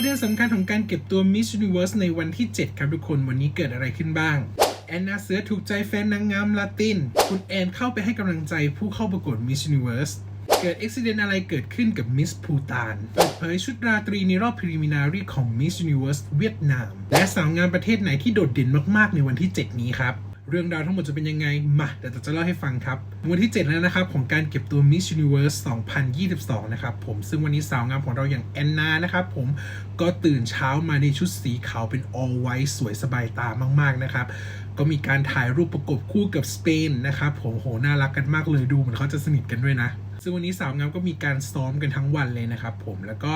ประเด็นสำคัญของการเก็บตัว Miss Universe ในวันที่ 7 ครับทุกคนวันนี้เกิดอะไรขึ้นบ้างแอนนาเสือถูกใจแฟนนางงามลาติน คุณแอนเข้าไปให้กำลังใจผู้เข้าประกวด Miss Universe เกิดอุบิเหตุอะไรเกิดขึ้นกับมิสภูตานเปิดเผยชุดราตรีในรอบ preliminary ของ Miss Universe เวียดนาม และสาวงามประเทศไหนที่โดดเด่นมากๆในวันที่ 7 นี้ครับ เรื่องราวทั้งหมดจะเป็นยังไง มาเดี๋ยวจะเล่าให้ฟังครับ วันที่ 7 แล้วนะครับ ของการเก็บตัว Miss Universe 2022 นะครับผมซึ่งวันนี้สาวงามของเราอย่างแอนนานะครับผมก็ตื่นเช้ามาในชุดสีขาวเป็น all white สวยสบายตามาก ๆ นะครับ ก็มีการถ่ายรูปประกบคู่กับสเปนนะครับผมโหน่ารักกันมากเลยดูเหมือนเขาจะสนิทกันด้วยนะ ซึ่งวันนี้สาวงามก็มีการซ้อมกันทั้งวันเลยนะครับผมแล้วก็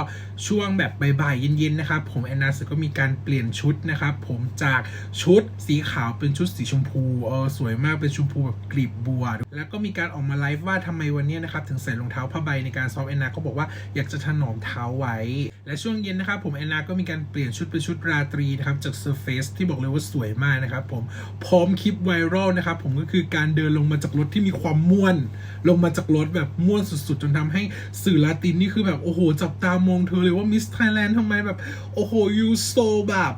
ช่วงแบบบ่ายๆเย็นๆนะครับผมแอนนาสึก็มีการเปลี่ยนชุดนะครับผมจากชุดสีขาวเป็นชุดสีชมพูเออสวยมากเป็นชมพูแบบกลีบบัว แล้วก็มีการออกมาไลฟ์ว่าทำไมวันนี้นะครับถึงใส่รองเท้าผ้าใบในการซ้อมแอนนาก็บอกว่าอยากจะถนอมเท้าไว้ และช่วงเย็นนะครับผมแอนนาก็มีการเปลี่ยนชุดเป็นชุดราตรีนะครับจาก Surface ที่บอกเลยว่าสวยมากนะครับผมพร้อมคลิปไวรัลนะครับผมก็คือการเดินลงมาจากรถที่มีความม่วน ลงมาจากรถแบบม่วนสุดๆ จนทำให้สื่อลาตินนี่คือแบบ โอ้โห จับตามองเธอเลยว่ามิสไทยแลนด์ทำไมแบบ โอ้โหยูโซแบบ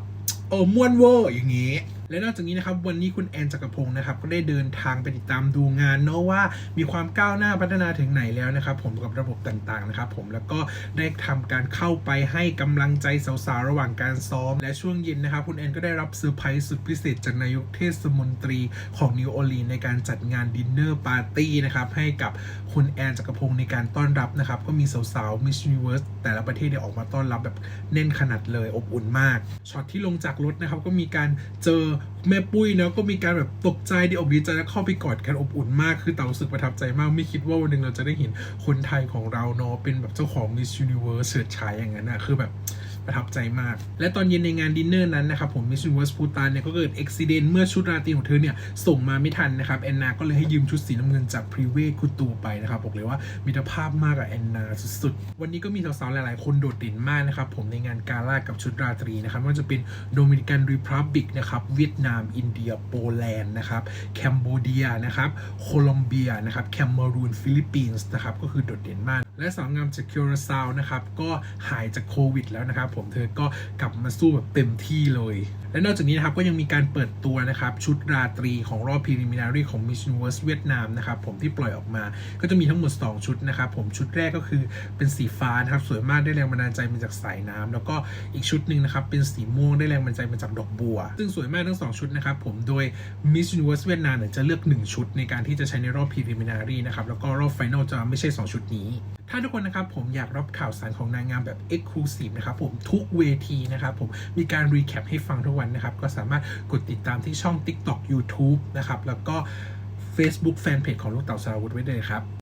เออม่วนเวอร์อย่างงี้และนอกจากนี้นะครับวันนี้คุณแอนจักรพงศ์นะครับก็ได้เดินทางไปติดตามดูงานเนาะว่ามีความก้าวหน้าพัฒนาถึงไหนแล้วนะครับผมกับระบบต่างๆนะครับผมแล้วก็ได้ทำการเข้าไปให้กำลังใจสาวๆระหว่างการซ้อม และช่วงเย็นนะครับคุณแอนก็ได้รับเซอร์ไพรส์สุดพิเศษจากนายกเทศมนตรีของนิวออร์ลีนในการจัดงานดินเนอร์ปาร์ตี้นะครับให้กับคุณแอนจักรพงศ์ในการต้อนรับนะครับก็มีสาวๆ Miss Universe แต่ละประเทศเนี่ยออกมาต้อนรับแบบแน่นขนาดเลยอบอุ่นมากช็อตที่ลงจากรถนะครับก็มีการเจอแม่ปุ้ยเนาะก็มีการแบบตกใจดีอกดีใจแล้วเข้าไปกอดกันอบอุ่นมากคือเต่ารู้สึกประทับใจมาก ไม่คิดว่าวันหนึ่งเราจะได้เห็นคนไทยของเราเนาะเป็นแบบเจ้าของมิสยูนิเวิร์สเฉิดฉายอย่างนั้นนะคือแบบ ประทับใจมาก และตอนเย็นในงานดินเนอร์นั้นนะครับผม Miss Universe พูตานเนี่ยก็เกิดอุบิเหตุเมื่อชุดราตรีของเธอเนี่ยส่งมาไม่ทันนะครับแอนนา ก็เลยให้ยืมชุดสีน้ำเงินจากพรีเวคุตูไปนะครับบอกเลยว่ามิตรภาพมากกับแอนนาสุดๆ วันนี้ก็มีสาวๆหลายๆ คนโดดเด่นมากนะครับผมในงานกาล่ากับชุดราตรีนะครับไม่ว่าจะเป็นโดมินิกันรีพับบิกนะครับเวียดนาม อินเดียโปแลนด์นะครับแคนโบเดียนะครับโคลอมเบียนะครับแคมเมรูนฟิลิปปินส์นะครับก็คือโดดเด่นมาก และสาวงามจากคิวราซาวนะครับ ก็หายจากโควิดแล้วนะครับ ผมเธอก็กลับมาสู้แบบเต็มที่เลย และนอกจากนี้นะครับ ก็ยังมีการเปิดตัวนะครับ ชุดราตรีของรอบ preliminary ของ Miss Universe เวียดนามนะครับ ผมที่ปล่อยออกมา ก็จะมีทั้งหมด 2 ชุดนะครับ ผมชุดแรกก็คือเป็นสีฟ้านะครับ สวยมากได้แรงบันดาลใจมาจากสายน้ำแล้วก็อีกชุดหนึ่งนะครับเป็นสีม่วงได้แรงบันดาลใจมาจากดอกบัว ซึ่งสวยมากทั้ง 2 ชุดนะครับผมโดย Miss Universe เวียดนามเนี่ยจะเลือก 1 ชุดในการที่จะใช้ในรอบ preliminary นะครับแล้วก็รอบ final จะไม่ใช่ 2 ชุดนี้ถ้าทุกคนนะครับผมอยากรับข่าวสารของนางงามแบบ Exclusive นะครับผมทุกเวทีนะครับผมมีการรีแคปให้ฟังทุกวันนะครับ ก็สามารถกดติดตามที่ช่อง TikTok YouTube นะครับ แล้วก็ Facebook Fanpage ของลูกเต่าสาวุธไว้เลยครับ